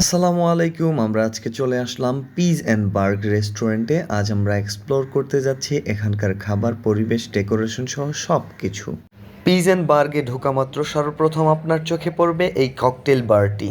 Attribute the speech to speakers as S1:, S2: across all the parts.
S1: আসসালামু আলাইকুম, আমরা আজকে চলে আসলাম পিজ অ্যান্ড বার্গ রেস্টুরেন্টে আজ আমরা এক্সপ্লোর করতে যাচ্ছি এখানকার খাবার, পরিবেশ ডেকোরেশন সহ সব কিছু পিজ অ্যান্ড বার্গে ঢোকা মাত্র সর্বপ্রথম আপনার চোখে পড়বে এই ককটেল বারটি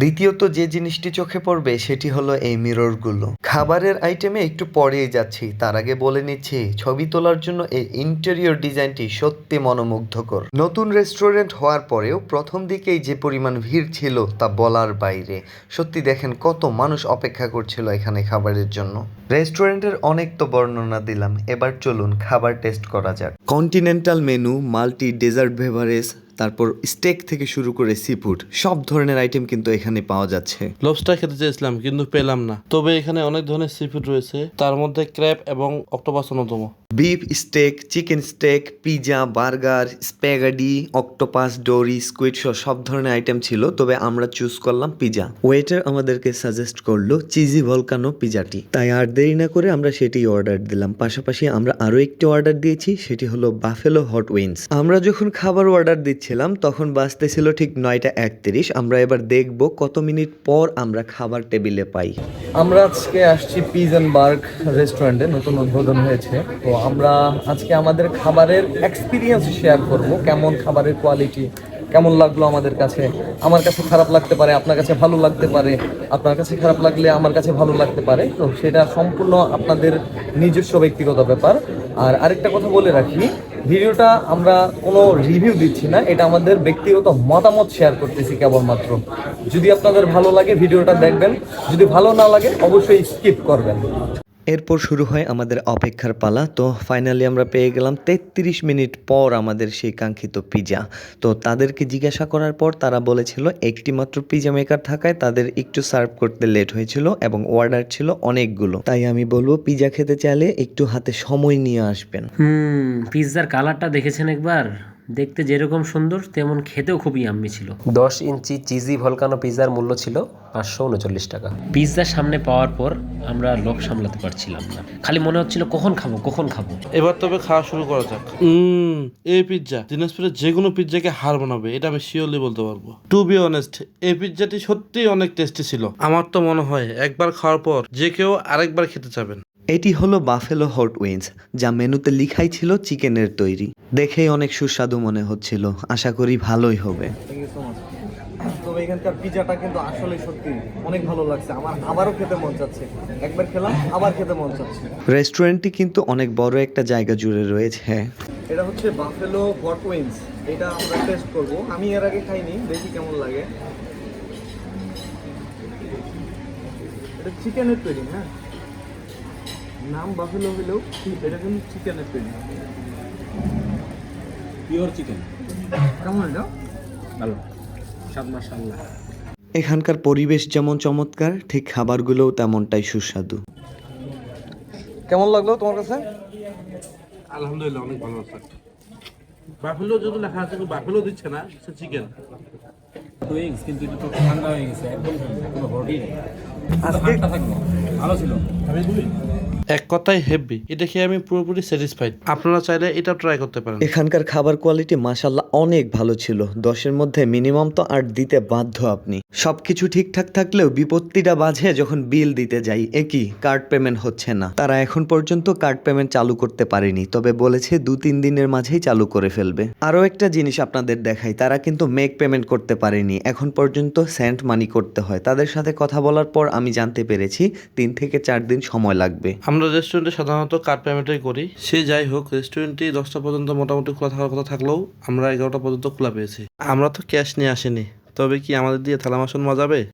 S1: দ্বিতীয়ত যে জিনিসটি চোখে পড়বে, সেটি হলো এই মিররগুলো খাবারের আইটেমে একটু পরেই যাচ্ছি। তার আগে বলে নিচ্ছি, ছবি তোলার জন্য এই ইন্টেরিয়র ডিজাইনটি সত্যি মনোমুগ্ধকর। নতুন রেস্টুরেন্ট হওয়ার পরেও প্রথম দিকেই যে পরিমাণ ভিড় ছিল তা বলার বাইরে। সত্যি দেখেন কত মানুষ অপেক্ষা করছিল এখানে খাবারের জন্য। রেস্টুরেন্টের অনেক তো বর্ণনা দিলাম, এবার চলুন খাবার টেস্ট করা যাক। Continental menu multi dessert beverage তারপর স্টেক থেকে শুরু করে সি ফুড সব ধরনের আইটেম কিন্তু এখানে পাওয়া যাচ্ছে।
S2: লবস্টার খেতে চেয়েছিলাম, কিন্তু পেলাম না। তবে এখানে অনেক ধরনের সি ফুড রয়েছে, তার মধ্যে ক্র্যাব এবং অক্টোপাস অন্যতম।
S1: Beef steak chicken steak pizza burger spaghetti octopus dory squid সহ সব ধরনের আইটেম ছিল, তবে আমরা চুজ করলাম পিজা ওয়েটার আমাদেরকে সাজেস্ট করল চিজি ভলকানো পিজাটি তাই আর দেরি না করে আমরা সেটি অর্ডার দিলাম। পাশাপাশি আমরা আরও একটি অর্ডার দিয়েছি, সেটি হলো বাফেলো হট উইন্স আমরা যখন খাবার অর্ডার দিচ্ছিলাম, তখন বাঁচতে ছিল ঠিক নয়টা একত্রিশ। আমরা এবার দেখব কত মিনিট পর আমরা খাবার টেবিলে পাই। আমরা আজকে আসছি পিজ অ্যান্ড বার্গ রেস্টুরেন্টে নতুন উদ্বোধন হয়েছে। তো আমরা আজকে আমাদের খাবারের এক্সপিরিয়েন্স শেয়ার করব। কেমন খাবারের কোয়ালিটি কেমন লাগল আমাদের কাছে? আমার কাছে খারাপ লাগতে পারে, আপনার কাছে ভালো লাগতে পারে। আপনার কাছে খারাপ লাগলে আমার কাছে ভালো লাগতে পারে। তো সেটা সম্পূর্ণ আপনাদের নিজস্ব ব্যক্তিগত ব্যাপার। আর আরেকটা কথা বলে রাখি, ভিডিওটা আমরা কোনো রিভিউ দিচ্ছি না, এটা আমাদের ব্যক্তিগত মতামত শেয়ার করতেছি কেবলমাত্র। যদি আপনাদের ভালো লাগে ভিডিওটা দেখবেন, যদি ভালো না লাগে অবশ্যই স্কিপ করবেন। এরপর শুরু হয় আমাদের অপেক্ষার পালা। তো ফাইনালি আমরা পেয়ে গেলাম তেত্রিশ মিনিট পর আমাদের সেই কাঙ্ক্ষিত পিজা তো তাদেরকে জিজ্ঞাসা করার পর তারা বলেছিল, একটি মাত্র পিজা মেকার থাকায় তাদের একটু সার্ভ করতে লেট হয়েছিল এবং অর্ডার ছিল অনেকগুলো। তাই আমি বলব পিজা খেতে চাইলে একটু হাতে সময় নিয়ে আসবেন।
S3: হুম পিৎজার কালারটা দেখেছেন একবার? দেখতে যেরকম সুন্দর তেমন খেতেও খুবই আম্মি ছিল।
S4: দশ ইঞ্চি চিজি ভলকানো পিৎজার মূল্য ছিল পাঁচশো উনচল্লিশ টাকা।
S3: পিৎজা সামনে পাওয়ার পর আমরা লোভ সামলাতে পারছিলাম না। খালি মনে হচ্ছিল কখন খাব কখন খাব?
S2: এবার তবে খাওয়া শুরু করা যাক। উম, এই পিৎজা দিনাজপুরের যে কোনো পিৎজাকে হার বানাবে এটা আমি শিওরলি বলতে পারব। টু বি অনেস্ট এই পিৎজাটি সত্যিই অনেক টেস্টি ছিল। আমার তো মনে হয় একবার খাওয়ার পর যে কেউ আরেকবার খেতে চাবেন।
S1: এটি হলো বাফেলো হট উইন্স যা মেনুতে লিখাই ছিল চিকেনের তৈরি। দেখেই অনেক সুস্বাদু মনে হচ্ছিল। আশা করি ভালোই হবে।
S5: তবে এখানকার পিজাটা কিন্তু আসলে সত্যি অনেক ভালো লাগছে। আমার আবারও খেতে মন চাচ্ছে। একবার খেলাম আবার খেতে মন চাচ্ছে।
S1: রেস্টুরেন্টটি কিন্তু অনেক বড় একটা জায়গা জুড়ে রয়েছে।
S5: এটা হচ্ছে বাফেলো হট উইংস। এটা আমরা টেস্ট করব। আমি এর আগে খাইনি দেখি কেমন লাগে। এটা চিকেনের তৈরি হ্যাঁ নাম বাফেলো হলেও এটা কিন্তু চিকেনের তৈরি
S6: পিওর চিকেন
S5: কেমন এটা
S6: ভালো। স্বাদ মাশাআল্লাহ।
S1: এখানকার পরিবেশ যেমন চমৎকার ঠিক খাবারগুলোও তেমনটাই সুস্বাদু।
S5: কেমন লাগল তোমার কাছে?
S2: আলহামদুলিল্লাহ অনেক ভালো আছে। বাফেলো যদি লেখা আছে কিন্তু বাফেলো দিচ্ছে না সে চিকেন
S6: উইংস কিন্তু এটা তো ঠান্ডা হয়ে গেছে একদম কোনো হটই নেই।
S5: আজকে?
S6: ভালো ছিল।
S2: এক কথায় হেভি এটা খেয়ে আমি পুরোপুরি স্যাটিসফাইড আপনারা চাইলে এটা ট্রাই করতে পারেন।
S1: এখানকার খাবার কোয়ালিটি মাসাল্লাহ অনেক ভালো ছিল। দশের মধ্যে মিনিমাম তো আট দিতে বাধ্য আপনি। সবকিছু ঠিকঠাক থাকলেও বিপত্তিটা বাজে যখন বিল দিতে যাই। একই কার্ড পেমেন্ট হচ্ছে না। তারা এখন পর্যন্ত কার্ড পেমেন্ট চালু করতে পারেনি। তবে বলেছে দু তিন দিনের মাঝেই চালু করে ফেলবে। আরও একটা জিনিস আপনাদের দেখাই। তারা কিন্তু মেক পেমেন্ট করতে পারেনি। এখন পর্যন্ত সেন্ট মানি করতে হয়। তাদের সাথে কথা বলার পর আমি জানতে পেরেছি, তিন থেকে চার দিন সময় লাগবে।
S2: আমরা রেস্টুরেন্টে সাধারণত কার্ড পেমেন্টই করি। সে যাই হোক রেস্টুরেন্টটি দশটা পর্যন্ত মোটামুটি খোলা থাকার কথা থাকলেও আমরা এগারোটা পর্যন্ত খোলা পেয়েছি। আমরা তো ক্যাশ নিয়ে আসিনি। তবে কি আমাদের দিয়ে থালা বাসন মজাবে?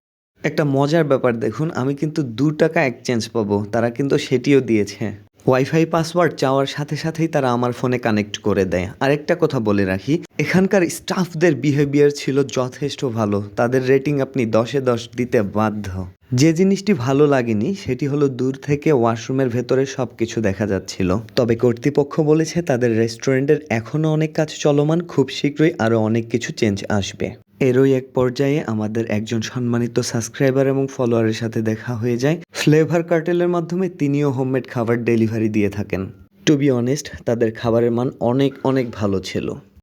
S1: একটা মজার ব্যাপার দেখুন, আমি কিন্তু দু টাকা এক্সচেঞ্জ পাবো। তারা কিন্তু সেটিও দিয়েছে। ওয়াইফাই পাসওয়ার্ড চাওয়ার সাথে সাথেই তারা আমার ফোনে কানেক্ট করে দেয়। আরেকটা কথা বলে রাখি, এখানকার স্টাফদের বিহেভিয়ার ছিল যথেষ্ট ভালো। তাদের রেটিং আপনি দশে দশ দিতে বাধ্য। যে জিনিসটি ভালো লাগেনি, সেটি হলো দূর থেকে ওয়াশরুমের ভেতরে সব কিছু দেখা যাচ্ছিল। তবে কর্তৃপক্ষ বলেছে, তাদের রেস্টুরেন্টের এখনও অনেক কাজ চলমান, খুব শীঘ্রই আরও অনেক কিছু চেঞ্জ আসবে। এরই এক পর্যায়ে আমাদের একজন সম্মানিত সাবস্ক্রাইবার এবং ফলোয়ারের সাথে দেখা হয়ে যায়। ফ্লেভার কার্টেলের মাধ্যমে তিনিও হোমমেড খাবার ডেলিভারি দিয়ে থাকেন। টু বি অনেস্ট, তাদের খাবারের মান অনেক অনেক ভালো ছিল।